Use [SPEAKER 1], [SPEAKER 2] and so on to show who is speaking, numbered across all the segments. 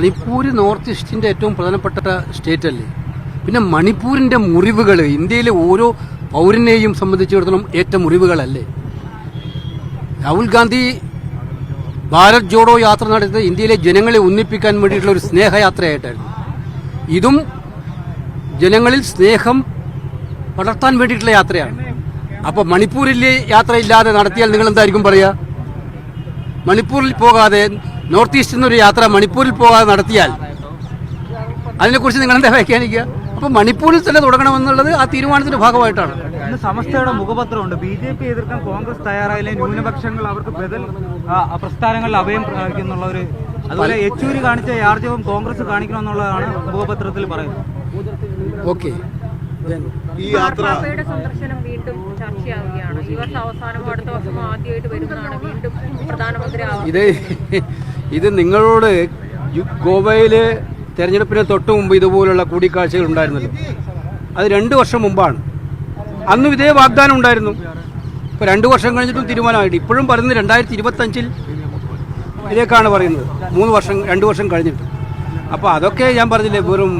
[SPEAKER 1] Manipur north ഈസ്റ്റിന്റെ ഏറ്റവും പ്രധാനപ്പെട്ട state അല്ലേ പിന്നെ മണിപ്പൂരിന്റെ മുറിവുകൾ ഇന്ത്യയിലെ ഓരോ പൗരനെയും സംബന്ധിച്ചിടത്തോളം ഏറ്റ മുറിവുകളല്ലേ? രാഹുൽ ഗാന്ധി ഭാരത് ജോഡോ യാത്ര നടത്തിയത് ഇന്ത്യയിലെ ജനങ്ങളെ ഒന്നിപ്പിക്കാൻ വേണ്ടിയിട്ടുള്ള ഒരു സ്നേഹയാത്രയായിട്ടായിരുന്നു. ഇതും ജനങ്ങളിൽ സ്നേഹം വളർത്താൻ വേണ്ടിയിട്ടുള്ള യാത്രയാണ്. അപ്പൊ മണിപ്പൂരിലെ യാത്ര ഇല്ലാതെ നടത്തിയാൽ നിങ്ങൾ എന്തായിരിക്കും പറയുക മണിപ്പൂരിൽ പോകാതെ നോർത്ത് ഈസ്റ്റിൽ നിന്നൊരു യാത്ര മണിപ്പൂരിൽ പോകാതെ നടത്തിയാൽ അതിനെക്കുറിച്ച് നിങ്ങൾ എന്താ വ്യാഖ്യാനിക്കുക? അപ്പൊ മണിപ്പൂരിൽ തന്നെ തുടങ്ങണമെന്നുള്ളത് ആ തീരുമാനത്തിന്റെ ഭാഗമായിട്ടാണ്.
[SPEAKER 2] ഇന്ന് സമസ്തയുടെ മുഖപത്രമുണ്ട്. ബി ജെ പി എതിർക്കാൻ കോൺഗ്രസ് തയ്യാറായില്ലേ. ന്യൂനപക്ഷങ്ങൾ അവർക്ക് ബദൽ പ്രസ്ഥാനങ്ങളിൽ അഭയം പ്രകടിക്കുന്നുള്ള ഒരു അതുപോലെ യെച്ചൂരി കാണിച്ച യാർജവും കോൺഗ്രസ് കാണിക്കണമെന്നുള്ളതാണ് മുഖപത്രത്തിൽ പറയുന്നത്.
[SPEAKER 1] ഓക്കെ.
[SPEAKER 3] ഈ യാത്ര
[SPEAKER 4] സന്ദർശനം വീണ്ടും ചർച്ചയാവുകയാണ്. ഈ വർഷം അവസാനം അടുത്ത വർഷം ആദ്യമായിട്ട് വരുന്നതാണ്. വീണ്ടും പ്രധാനമന്ത്രി ആവുക
[SPEAKER 1] ഇത് ഇത് നിങ്ങളോട് ഗോവയിൽ തെരഞ്ഞെടുപ്പിന് തൊട്ട് മുമ്പ് ഇതുപോലുള്ള കൂടിക്കാഴ്ചകൾ ഉണ്ടായിരുന്നല്ലോ. അത് രണ്ട് വർഷം മുമ്പാണ്. അന്നും ഇതേ വാഗ്ദാനം ഉണ്ടായിരുന്നു. ഇപ്പൊ രണ്ട് വർഷം കഴിഞ്ഞിട്ടും തീരുമാനമായിട്ട്. ഇപ്പോഴും പറയുന്നത് രണ്ടായിരത്തി ഇരുപത്തഞ്ചിൽ ഇതിലേക്കാണ് പറയുന്നത്. മൂന്ന് വർഷം രണ്ട് വർഷം കഴിഞ്ഞിട്ട്. അപ്പോൾ അതൊക്കെ ഞാൻ പറഞ്ഞില്ലേ വെറും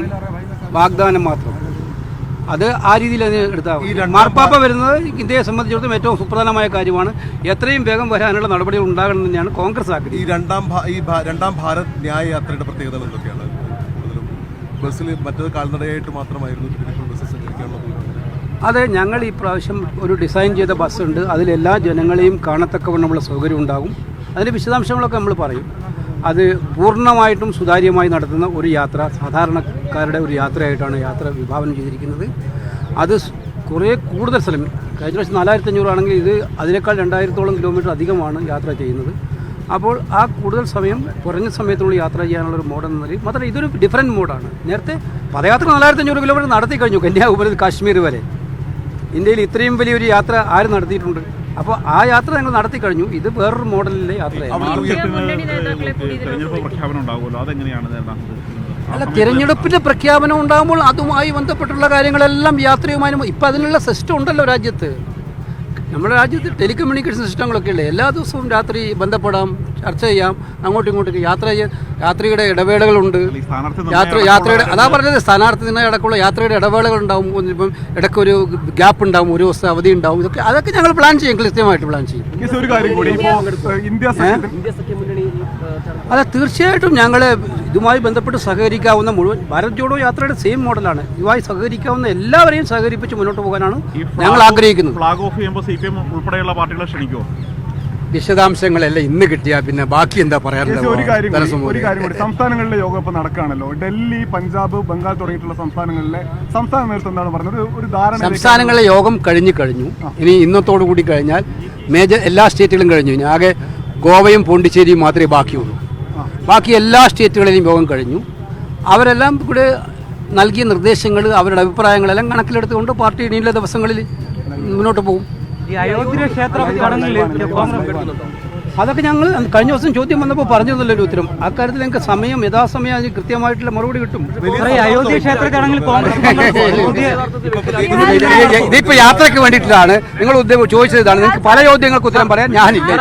[SPEAKER 1] വാഗ്ദാനം മാത്രം. അത് ആ രീതിയിൽ അതിന് എടുത്താൽ. മാർപ്പാപ്പ വരുന്നത് ഇന്ത്യയെ സംബന്ധിച്ചിടത്തോളം ഏറ്റവും സുപ്രധാനമായ കാര്യമാണ്. എത്രയും വേഗം വരാനുള്ള നടപടികൾ ഉണ്ടാകണം തന്നെയാണ് കോൺഗ്രസ്
[SPEAKER 3] ഈ രണ്ടാം ഈ രണ്ടാം ഭാരത് ന്യായ യാത്രയുടെ പ്രത്യേകതകൾ എന്തൊക്കെയാണ്? ബസ്സിൽ മറ്റൊരു കാൽനടയായിട്ട് മാത്രമായിരുന്നു ബസ് സഞ്ചരിക്കാനുള്ള.
[SPEAKER 1] അത് ഞങ്ങൾ ഈ പ്രാവശ്യം ഒരു ഡിസൈൻ ചെയ്ത ബസ്സുണ്ട്. അതിലെല്ലാ ജനങ്ങളെയും കാണത്തക്കവണ്ണമുള്ള സൗകര്യം ഉണ്ടാകും. അതിന്റെ വിശദാംശങ്ങളൊക്കെ നമ്മൾ പറയും. അത് പൂർണമായിട്ടും സുതാര്യമായി നടത്തുന്ന ഒരു യാത്ര സാധാരണക്കാരുടെ ഒരു യാത്രയായിട്ടാണ് യാത്ര വിഭാവനം ചെയ്തിരിക്കുന്നത്. അത് കുറേ കൂടുതൽ സ്ഥലം കഴിഞ്ഞ പ്രാവശ്യം നാലായിരത്തി അഞ്ഞൂറാണെങ്കിൽ ഇത് അതിനേക്കാൾ രണ്ടായിരത്തോളം കിലോമീറ്റർ അധികമാണ് യാത്ര ചെയ്യുന്നത്. അപ്പോൾ ആ കൂടുതൽ സമയം കുറഞ്ഞ സമയത്തുള്ള യാത്ര ചെയ്യാനുള്ള ഒരു മോഡ് എന്ന നിലയിൽ മാത്രമല്ല ഇതൊരു ഡിഫറന്റ് മോഡാണ്. നേരത്തെ പദയാത്ര നാലായിരത്തി അഞ്ഞൂറ് കിലോമീറ്റർ നടത്തി കഴിഞ്ഞു കന്യാകുമാരി കാശ്മീർ വരെ. ഇന്ത്യയിൽ ഇത്രയും വലിയൊരു യാത്ര ആരും നടത്തിയിട്ടുണ്ട്? അപ്പോൾ ആ യാത്ര ഞങ്ങൾ നടത്തി കഴിഞ്ഞു. ഇത് വേറൊരു മോഡലിലെ യാത്രയാണ് അല്ല തിരഞ്ഞെടുപ്പിന്റെ പ്രഖ്യാപനം ഉണ്ടാകുമ്പോൾ അതുമായി ബന്ധപ്പെട്ടുള്ള കാര്യങ്ങളെല്ലാം യാത്രയുമായി ഇപ്പം അതിനുള്ള സിസ്റ്റം ഉണ്ടല്ലോ രാജ്യത്ത്. നമ്മുടെ രാജ്യത്ത് ടെലികമ്മ്യൂണിക്കേഷൻ സിസ്റ്റങ്ങളൊക്കെ ഉള്ളത് എല്ലാ ദിവസവും രാത്രി ബന്ധപ്പെടാം ചർച്ച ചെയ്യാം അങ്ങോട്ടും ഇങ്ങോട്ടും യാത്ര ചെയ്യാൻ യാത്രയുടെ ഇടവേളകളുണ്ട്. യാത്ര യാത്രയുടെ അതാ പറഞ്ഞത് സ്ഥാനാർത്ഥി ഇടക്കുള്ള യാത്രയുടെ ഇടവേളകൾ ഉണ്ടാവും. ഇപ്പം ഇടയ്ക്കൊരു ഗ്യാപ്പ് ഉണ്ടാവും ഒരു ദിവസം അവധി ഉണ്ടാവും. ഇതൊക്കെ അതൊക്കെ ഞങ്ങൾ പ്ലാൻ ചെയ്യും കൃത്യമായിട്ട് പ്ലാൻ ചെയ്യും.
[SPEAKER 5] കേസ് ഒരു കാര്യം കൂടി. ഇപ്പോ ഏഹ്, ഇന്ത്യ സഖ്യത്തിൽ
[SPEAKER 1] അതെ തീർച്ചയായിട്ടും ഞങ്ങൾ ഇതുമായി ബന്ധപ്പെട്ട് സഹകരിക്കാവുന്ന മുഴുവൻ ഭാരത് ജോഡോ യാത്രയുടെ സെയിം മോഡലാണ് ഇതുമായി സഹകരിക്കാവുന്ന എല്ലാവരെയും സഹകരിപ്പിച്ച് മുന്നോട്ട് പോകാനാണ് ഞങ്ങൾ ആഗ്രഹിക്കുന്നത്.
[SPEAKER 5] ഫ്ലാഗ് ഓഫ് ചെയ്യുമ്പോൾ സി പി എം ഉൾപ്പെടെയുള്ള പാർട്ടികളെ ക്ഷണിക്കുമോ
[SPEAKER 1] വിശദാംശങ്ങളെല്ലാം ഇന്ന് കിട്ടിയാൽ പിന്നെ ബാക്കി എന്താ
[SPEAKER 5] കേസ് ഒരു കാര്യം
[SPEAKER 1] പറയാനുള്ളത്
[SPEAKER 5] ഒരു കാര്യം കൂടി. സംസ്ഥാനങ്ങളിലെ യോഗം ഇപ്പൊ നടക്കുകയാണല്ലോ. ഡൽഹി പഞ്ചാബ് ബംഗാൾ തുടങ്ങിയിട്ടുള്ള സംസ്ഥാനങ്ങളിലെ സംസ്ഥാന നേതൃത്വം എന്താണ് പറഞ്ഞത്? ഒരു- ഒരു ധാരണ
[SPEAKER 1] സംസ്ഥാനങ്ങളിലെ യോഗം കഴിഞ്ഞു കഴിഞ്ഞു. ഇനി ഇന്നത്തോടു കൂടി കഴിഞ്ഞാൽ മേജർ എല്ലാ സ്റ്റേറ്റുകളും കഴിഞ്ഞു. ഇനി ആകെ ഗോവയും പോണ്ടിച്ചേരിയും മാത്രമേ ബാക്കിയുള്ളൂ. ബാക്കി എല്ലാ സ്റ്റേറ്റുകളിലും യോഗം കഴിഞ്ഞു. അവരെല്ലാം കൂടെ നൽകിയ നിർദ്ദേശങ്ങൾ അവരുടെ അഭിപ്രായങ്ങളെല്ലാം കണക്കിലെടുത്തുകൊണ്ട് പാർട്ടി ഇനിയുള്ള ദിവസങ്ങളിൽ മുന്നോട്ട് പോകും.
[SPEAKER 2] ഈ അയോധ്യ ക്ഷേത്ര
[SPEAKER 1] അതൊക്കെ ഞങ്ങൾ കഴിഞ്ഞ ദിവസം ചോദ്യം വന്നപ്പോൾ പറഞ്ഞതല്ലോ ഒരു ഉത്തരം. അക്കാര്യത്തിൽ ഞങ്ങൾക്ക് സമയം യഥാസമയം അതിന് കൃത്യമായിട്ടുള്ള മറുപടി കിട്ടും.
[SPEAKER 2] അയോധ്യ ക്ഷേത്ര
[SPEAKER 1] ഇതിപ്പോ യാത്രയ്ക്ക് വേണ്ടിയിട്ടാണ് നിങ്ങൾ ഉദ്യോഗം ചോദിച്ചതാണ് നിങ്ങൾക്ക് പല ചോദ്യങ്ങൾക്ക് ഉത്തരം പറയാൻ ഞാനില്ല.